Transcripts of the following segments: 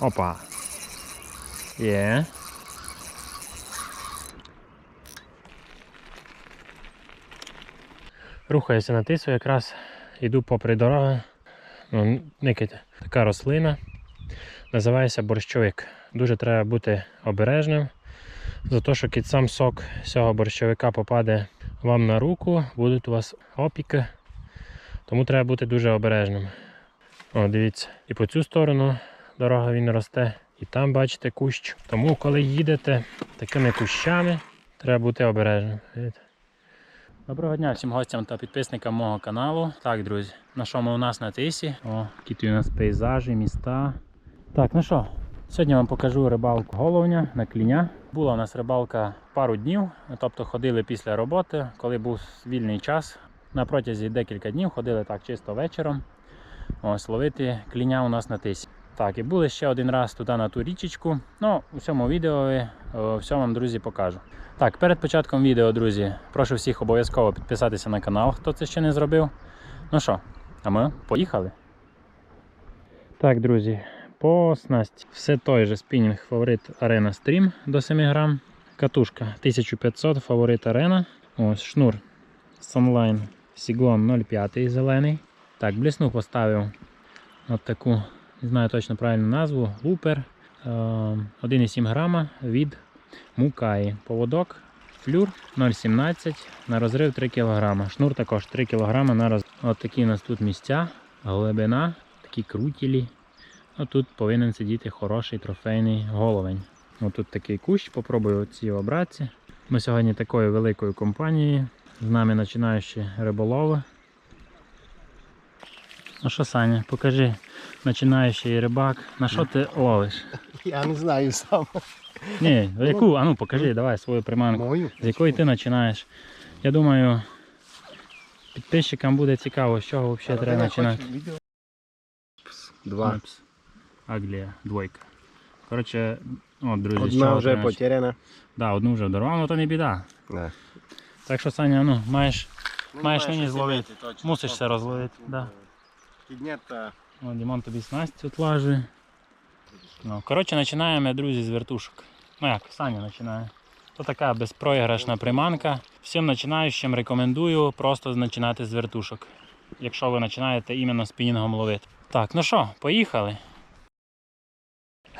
Опа. Є. Рухаюся на тису, якраз йду попри дорогу. Ну, никайте. Така рослина. Називається борщовик. Дуже треба бути обережним. За те, що кіт сам сок цього борщовика попаде вам на руку, будуть у вас опіки. Тому треба бути дуже обережним. О, дивіться, і по цю сторону дорога він росте, і там бачите кущ. Тому, коли їдете такими кущами, треба бути обережним. Доброго дня всім гостям та підписникам мого каналу. Так, друзі, на що ми у нас на тисі? О, які у нас пейзажі, міста. Так, ну що, сьогодні вам покажу рибалку головня на кліня. Була у нас рибалка пару днів, тобто ходили після роботи, коли був вільний час. На протязі декілька днів ходили так чисто вечором. Ось ловити кліня у нас на тисі. Так, і були ще один раз туди на ту річечку. Ну, у цьому відео е, все вам, друзі, покажу. Так, перед початком відео, друзі, прошу всіх обов'язково підписатися на канал, хто це ще не зробив. Ну що, а ми поїхали. Так, друзі, по снасті. Все той же спінінг фаворит Arena Stream до 7 грам. Катушка 1500 фаворит Arena. Ось шнур Sunline Siglon 0,5 зелений. Так, блісну поставив от таку, не знаю точно правильну назву, лупер е, 1,7 грама від Мукаї. Поводок флюр 0,17 на розрив 3 кг. Шнур також 3 кг на розрив. От такі у нас тут місця, глибина, такі крутілі. От тут повинен сидіти хороший трофейний головень. От тут такий кущ, попробую ці обратці. Ми сьогодні такою великою компанією. З нами починаючі риболови. Ну що, Саня, покажи починаючий рибак, на що ти ловиш? Я не знаю сам. Ні, яку? А ну покажи, давай свою приманку. Мою. З якої ти починаєш? Я думаю, підписчикам буде цікаво, з чого взагалі треба починати. Два. Упс. Аглія, двойка. Коротше, от, друзі, з Одна чого вже треба потеряна. Да, одну вже вдорвав, ну то не біда. Да. Так що, Саня, ну, маєш, маєш нині зловити. Мусиш все розловити. Да. Піднята. О, Дімон тобі снасть отлажує. Ну, коротше, починаємо, друзі, з вертушок. Ну як, Саня починає. То така безпроіграшна приманка. Всім починаючим рекомендую просто починати з вертушок. Якщо ви починаєте іменно спінінгом ловити. Так, ну що, поїхали.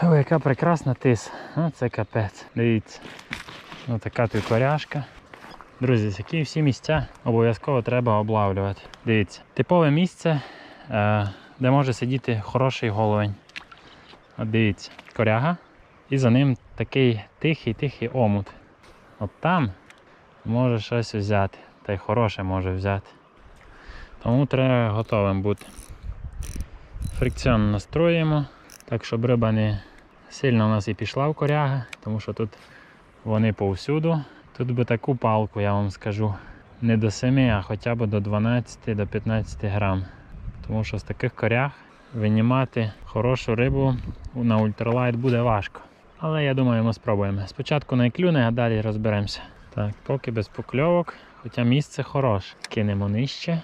Ой, яка прекрасна тис. Ну, це капець. Дивіться. Ну, така тут коряшка. Друзі, які всі місця обов'язково треба облавлювати. Дивіться, типове місце, де може сидіти хороший головень. От дивіться, коряга. І за ним такий тихий-тихий омут. От там може щось взяти. Та й хороше може взяти. Тому треба готовим бути. Фрикціон настроїмо, так щоб риба не сильно у нас і пішла в коряга, тому що тут вони повсюду. Тут би таку палку, я вам скажу, не до 7, а хоча б до 12 до 15 грам. Тому що з таких корях винімати хорошу рибу на ультралайт буде важко. Але я думаю, ми спробуємо. Спочатку не клюне, а далі розберемося. Так, поки без покльовок, хоча місце хороше. Кинемо нижче.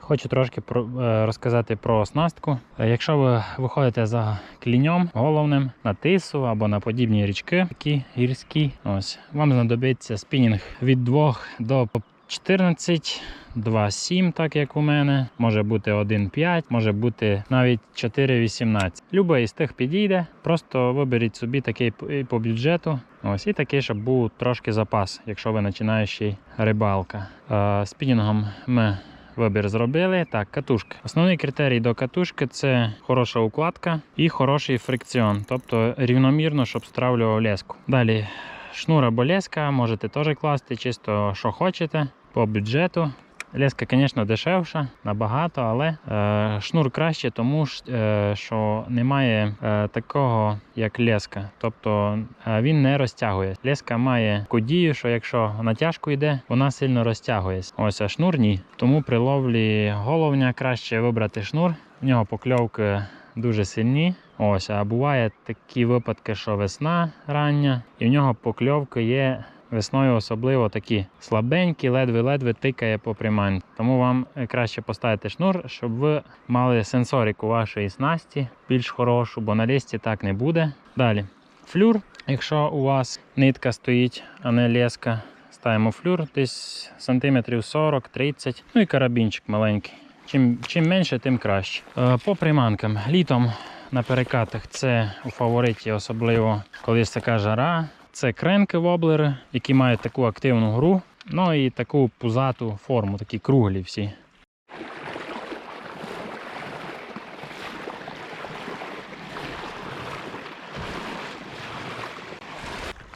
Хочу трошки про, е, розказати про оснастку. Е, Якщо ви виходите за кліньом головним на тису або на подібні річки, такі гірські, ось вам знадобиться спінінг від 2 до 14, 2,7, так як у мене. Може бути 1,5, може бути навіть 4,18. Любий з тих підійде. Просто виберіть собі такий по- бюджету. Ось і такий, щоб був трошки запас, якщо ви починаючий рибалка. Е, Спінінгом ми вибір зробили. Так, катушка. Основний критерій до катушки це хороша укладка і хороший фрикціон, тобто рівномірно, щоб стравлював леску. Далі шнур або леска можете теж класти, чисто що хочете по бюджету. Леска, звісно, дешевша набагато, але е, шнур краще, тому е, що немає е, такого, як леска. Тобто е, він не розтягує. Леска має таку дію, що якщо натяжку йде, вона сильно розтягується. Ось а шнур ні. Тому при ловлі головня краще вибрати шнур. В нього покльовки дуже сильні. Ось, а буває такі випадки, що весна рання, і в нього покльовки є весною особливо такі слабенькі, ледве-ледве тикає по приманці. Тому вам е, краще поставити шнур, щоб ви мали сенсорику вашої снасті більш хорошу, бо на лісті так не буде. Далі. Флюр, якщо у вас нитка стоїть, а не леска, ставимо флюр десь сантиметрів 40-30. Ну і карабінчик маленький. Чим, чим менше, тим краще. Е, по приманкам. Літом на перекатах це у фавориті, особливо коли така жара. Це кренки воблери, які мають таку активну гру. Ну і таку пузату форму, такі круглі всі.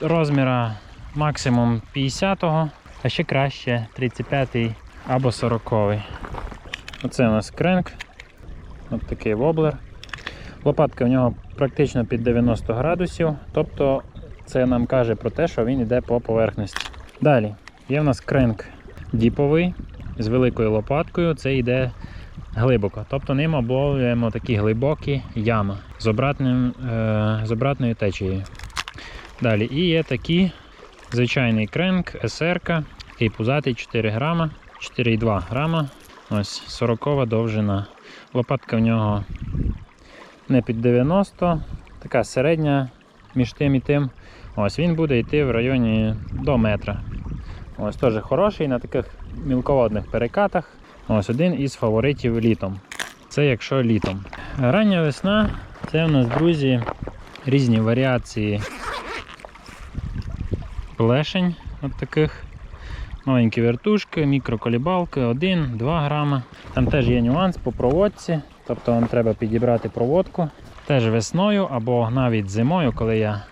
Розміра максимум 50-го, а ще краще 35-й або 40-й. Оце у нас кренк. От такий воблер. Лопатка в нього практично під 90 градусів, тобто це нам каже про те, що він йде по поверхності. Далі є в нас кренк діповий з великою лопаткою, це йде глибоко. Тобто ним обловлюємо такі глибокі ями з, обратним, е, з обратною течією. Далі і є такий звичайний кренк, СРК, такий пузатий 4 грама, 4,2 грама. Ось 40 довжина. Лопатка в нього не під 90, така середня між тим і тим. Ось він буде йти в районі до метра. Ось теж хороший на таких мілководних перекатах. Ось один із фаворитів літом. Це якщо літом. Рання весна це у нас, друзі, різні варіації плешень от таких. Маленькі вертушки, мікроколібалки, 1-2 грама. Там теж є нюанс по проводці, тобто вам треба підібрати проводку. Теж весною або навіть зимою, коли я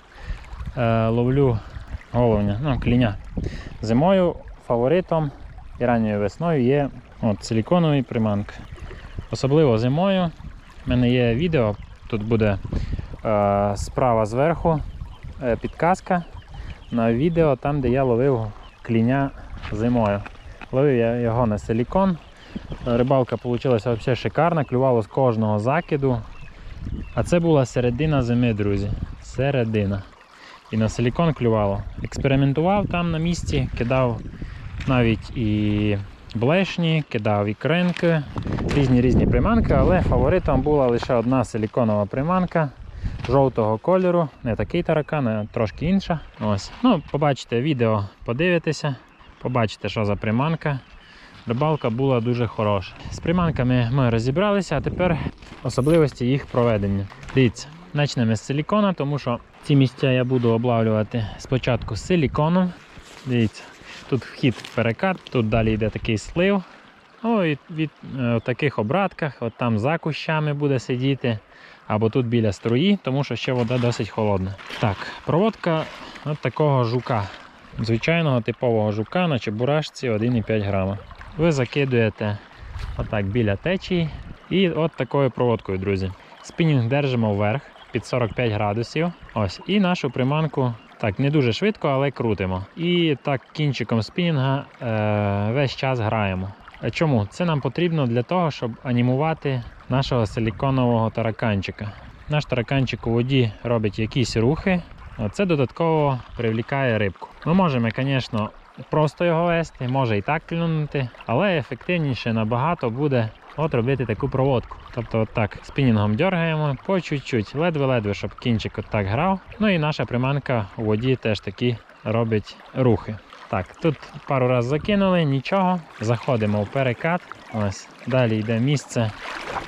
ловлю головня, ну, кліня. Зимою фаворитом і ранньою весною є от, силіконові приманки. Особливо зимою. У мене є відео, тут буде е, справа зверху е, підказка на відео, там де я ловив кліня зимою. Ловив я його на силікон. Рибалка вийшла взагалі шикарна, клювало з кожного закиду. А це була середина зими, друзі. Середина. І на силікон клювало. Експериментував там на місці, кидав навіть і блешні, кидав і кренки, різні різні приманки, але фаворитом була лише одна силіконова приманка жовтого кольору, не такий таракан, а трошки інша. Ось. Ну, побачите відео, подивитеся, побачите, що за приманка. Рибалка була дуже хороша. З приманками ми розібралися, а тепер особливості їх проведення. Дивіться, почнемо з силікона, тому що ці місця я буду облавлювати спочатку з силіконом. Дивіться, тут вхід в перекат, тут далі йде такий слив. Ну і від е, в таких обратках, от там за кущами буде сидіти, або тут біля струї, тому що ще вода досить холодна. Так, проводка от такого жука. Звичайного типового жука на чебурашці 1,5 грама. Ви закидуєте отак біля течії і от такою проводкою, друзі. Спінінг держимо вверх під 45 градусів. Ось, і нашу приманку так не дуже швидко, але крутимо. І так кінчиком спінінга е, весь час граємо. Чому? Це нам потрібно для того, щоб анімувати нашого силіконового тараканчика. Наш тараканчик у воді робить якісь рухи. а Це додатково привлікає рибку. Ми можемо, звісно, просто його вести, може і так клюнути, але ефективніше набагато буде от робити таку проводку. Тобто, от так спінінгом дергаємо по чуть-чуть, ледве-ледве, щоб кінчик от грав. Ну і наша приманка у воді теж такі робить рухи. Так, тут пару разів закинули, нічого. Заходимо в перекат. Ось. Далі йде місце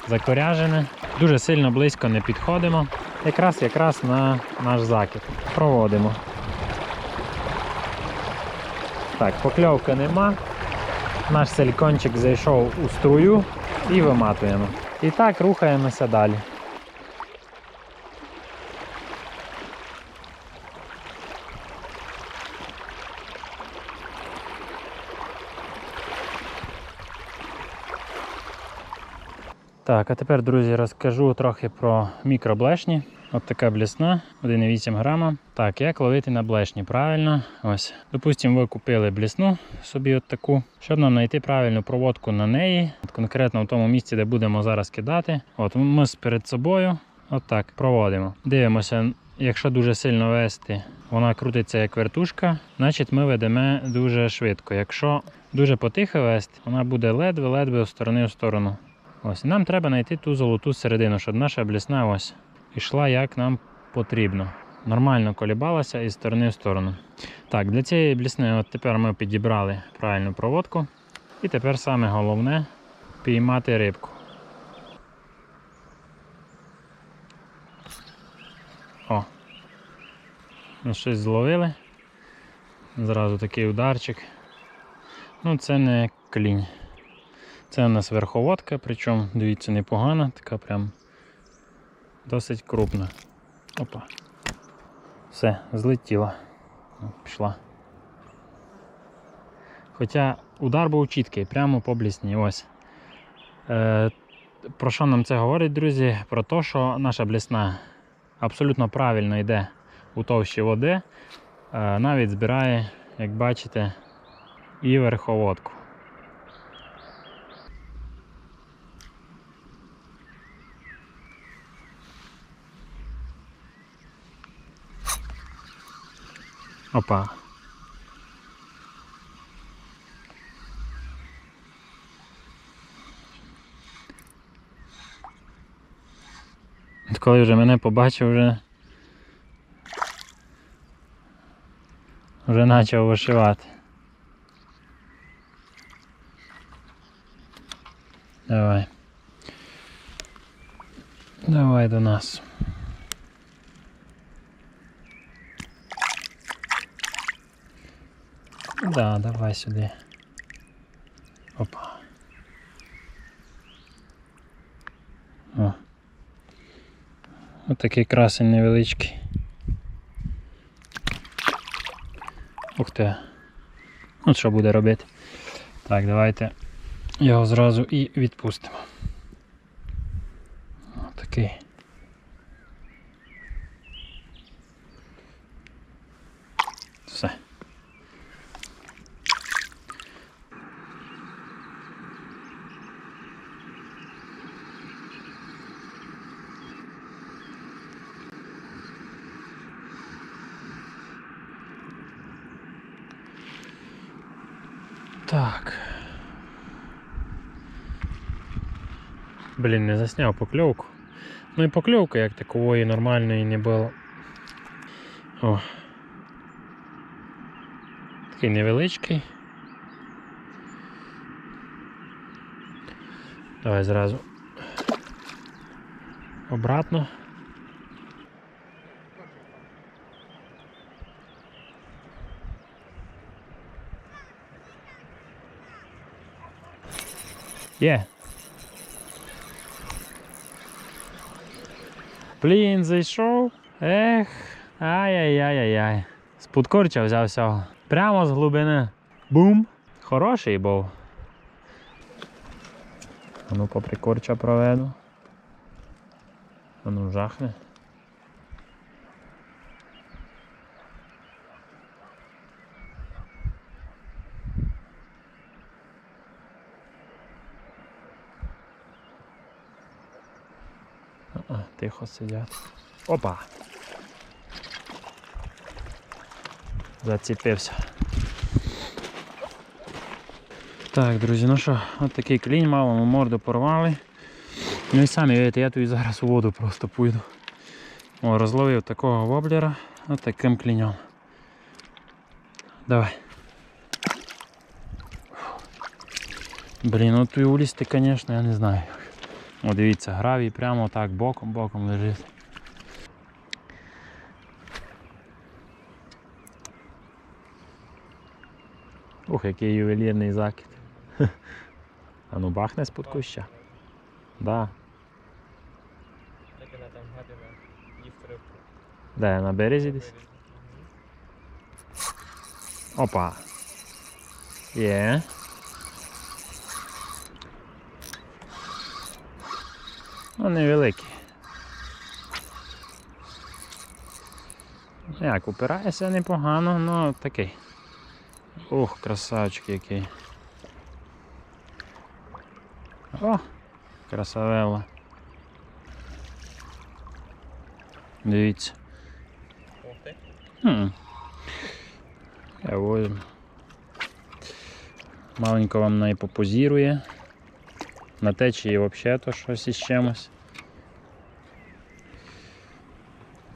закоряжене. Дуже сильно близько не підходимо. Якраз якраз на наш закид. Проводимо. Так, покльовки нема. Наш силікончик зайшов у струю і виматуємо. І так рухаємося далі. Так, а тепер, друзі, розкажу трохи про мікроблешні. От така блісна, 1,8 грама. Так, як ловити на блешні? Правильно. Ось. Допустимо, ви купили блісну собі от таку. Щоб нам знайти правильну проводку на неї, от конкретно в тому місці, де будемо зараз кидати. От ми перед собою. От так проводимо. Дивимося якщо дуже сильно вести, вона крутиться як вертушка, значить ми ведемо дуже швидко. Якщо дуже потихо вести, вона буде ледве-ледве з сторони в сторону. Ось, нам треба знайти ту золоту середину, щоб наша блісна ось йшла як нам потрібно. Нормально колібалася із сторони в сторону. Так, для цієї блісни от тепер ми підібрали правильну проводку. І тепер саме головне піймати рибку. О. Ну, щось зловили. Зразу такий ударчик. Ну, це не клінь. Це у нас верховодка, причому, дивіться, непогана, така прям досить крупна. Опа. Все, злетіла. Пішла. Хоча удар був чіткий, прямо по блісні. Ось. Е, про що нам це говорить, друзі? Про те, що наша блісна абсолютно правильно йде у товщі води, е, навіть збирає, як бачите, і верховодку. Опа. Коли вже мене побачив, вже вже почав вишивати. Давай. Давай до нас. Да, давай сюди. Опа. О. Ось такий красень невеличкий. Ух ти. От що буде робити. Так, давайте його зразу і відпустимо. Ось такий. Все. Так. Блін, не засняв покльовку. Ну і покльовки як такової нормальної не було. О. Такий невеличкий. Давай зразу. Обратно. Є. Блін, зайшов. Ех. Ай-яй-яй-яй. З подкорча взяв всього. Прямо з глибини. Бум. Хороший був. А ну попри корча проведу. А ну жахне. А, тихо сидять. Опа! Зацепився. Так, друзі, ну що, от такий клінь мало, ми морду порвали. Ну і самі видите, я тут зараз у воду просто пойду. О, розловив такого воблера от таким клінем. Давай. Блін, ну тут улізти, звісно, я не знаю. О, дивіться, гравій прямо так боком-боком лежить. Ух, який ювелірний закид. А ну бахне з-под куща. Да. Де, на березі десь? Опа. Є. Ну, невеликий. Як, упирається непогано, ну такий. Ух, красавчик який. О, красавела. Дивіться. Хм. Я ось. Маленько вам на попозірує. На течії взагалі то щось із чимось.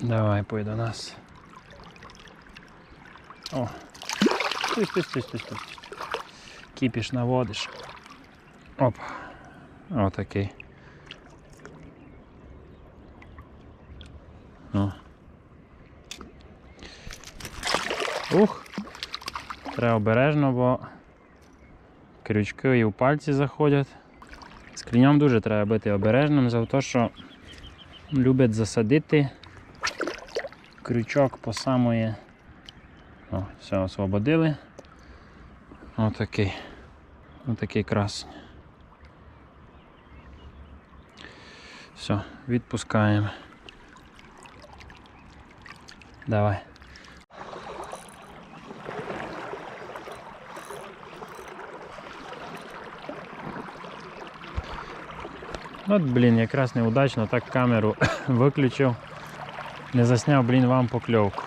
Давай, пой до нас. О. Стой, стой, стой, стой, стой. Кіпіш наводиш. Оп. Отакий. О. Ух. Треба обережно, бо крючки і в пальці заходять. З дуже треба бути обережним за те, що люблять засадити крючок по самої. О, все, освободили. Отакий. Отакий красень. Все, відпускаємо. Давай. От, блін, якраз неудачно так камеру виключив. Не засняв, блін, вам покльовку.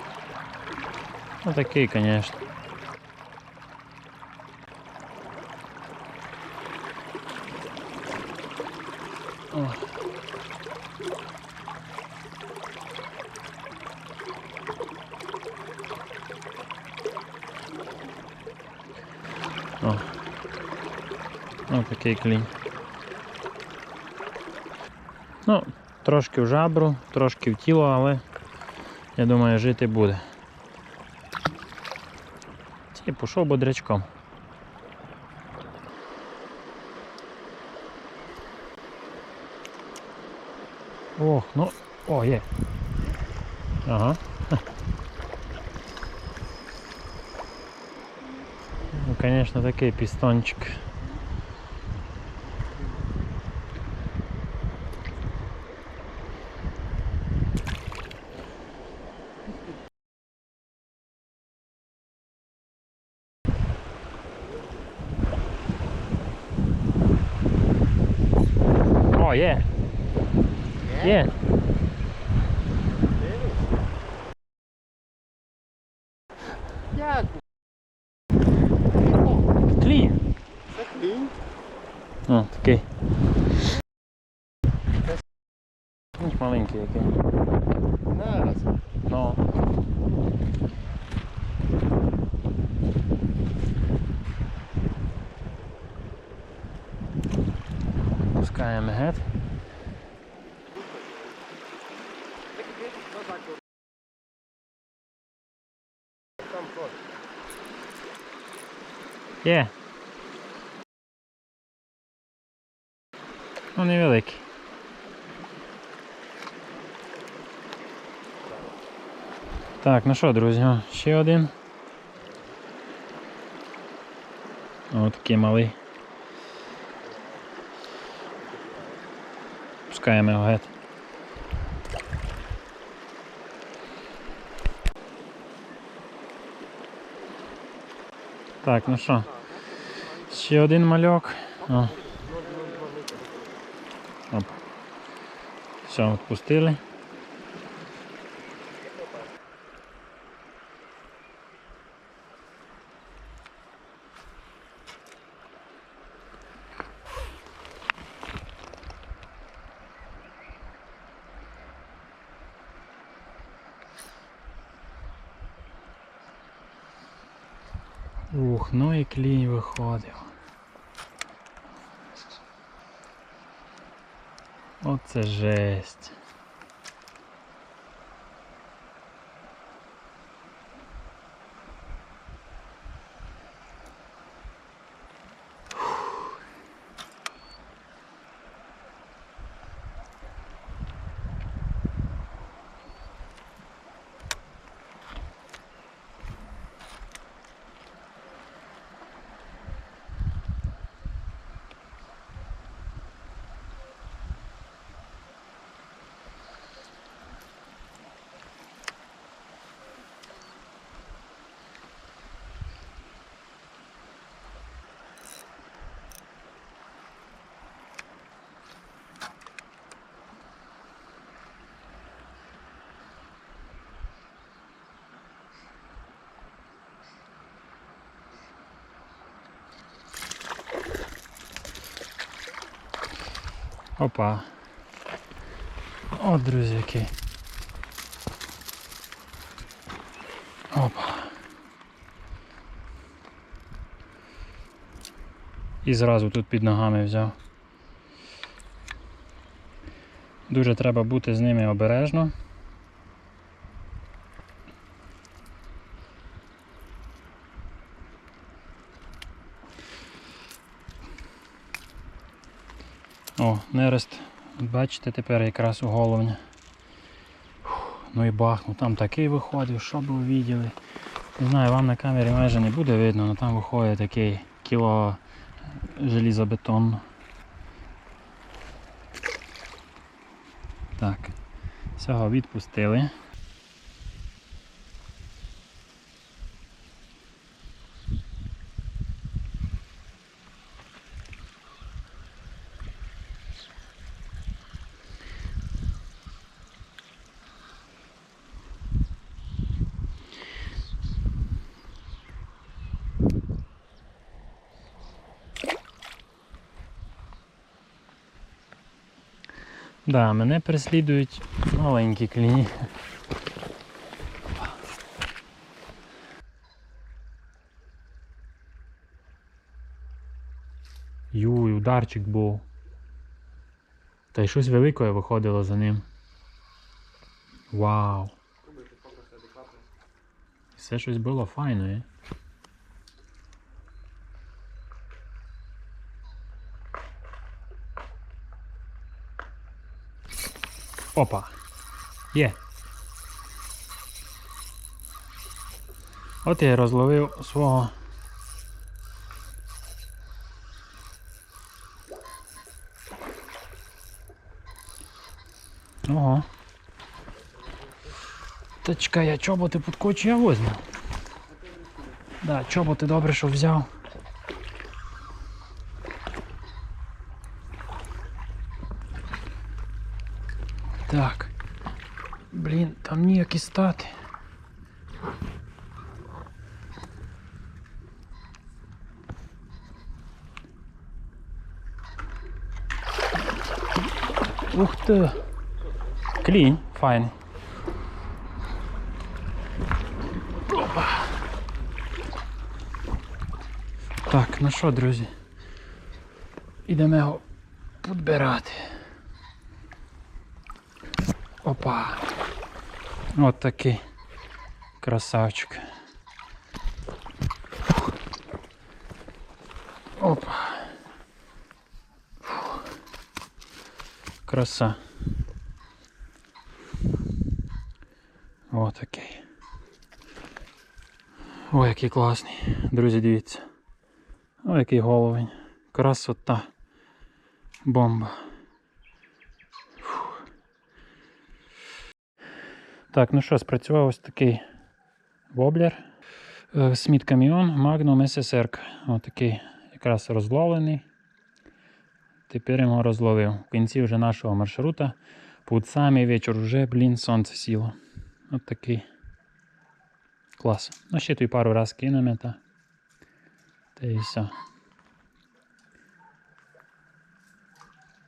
Ну такий, звісно. О. О. Такий клінь. Ну, трошки в жабру, трошки в тіло, але я думаю, жити буде. І пішов бодрячком. Ох, ну, о, є. Ага. Ну, конечно, такий пістончик. О, є. Є. Як? Клін. Це клінь. О, такий. Ну, Маленький який. Нараз. Ну. Пускаємо ход. Є. Ну, невеликий. Так, ну що, друзі, ще один. О, такий малий. Пускаємо його геть. Так, ну що, ще один мальок. О. Оп. Все, відпустили. Ух, ну і клінь виходив. Оце жесть. Опа. О, друзі, який. Опа. І зразу тут під ногами взяв. Дуже треба бути з ними обережно. О, нерест. Бачите, тепер якраз у головня. Ну і бахнув, там такий виходив, що б ви виділи. Не знаю, вам на камері майже не буде видно, але там виходить такий кіло желізобетон. Так, цього відпустили. Да, мене переслідують маленькі кліні. Юй, ударчик був. Та й щось велике виходило за ним. Вау. Все щось було файне. Опа. Є. От я розловив свого. Ого. Та чекай, я чоботи подкочу, я возьму. Да, чоботи добре, що взяв. Так. Блін, там ніякі стати. Ух ти. Клінь, файний. Опа. Так, ну що, друзі? Ідемо його підбирати. Опа. От такий красавчик. Опа. Краса. О, такий. Ой, який класний. Друзі, дивіться. Ой, який головень. Красота. Бомба. Так, ну що, спрацював ось такий воблер. Сміт Каміон Magnum SSR. Ось такий якраз розловлений. Тепер його розловив. В кінці вже нашого маршрута. Під самий вечір вже, блін, сонце сіло. Ось такий клас. Ну ще тут пару раз кинемо та. Та і все.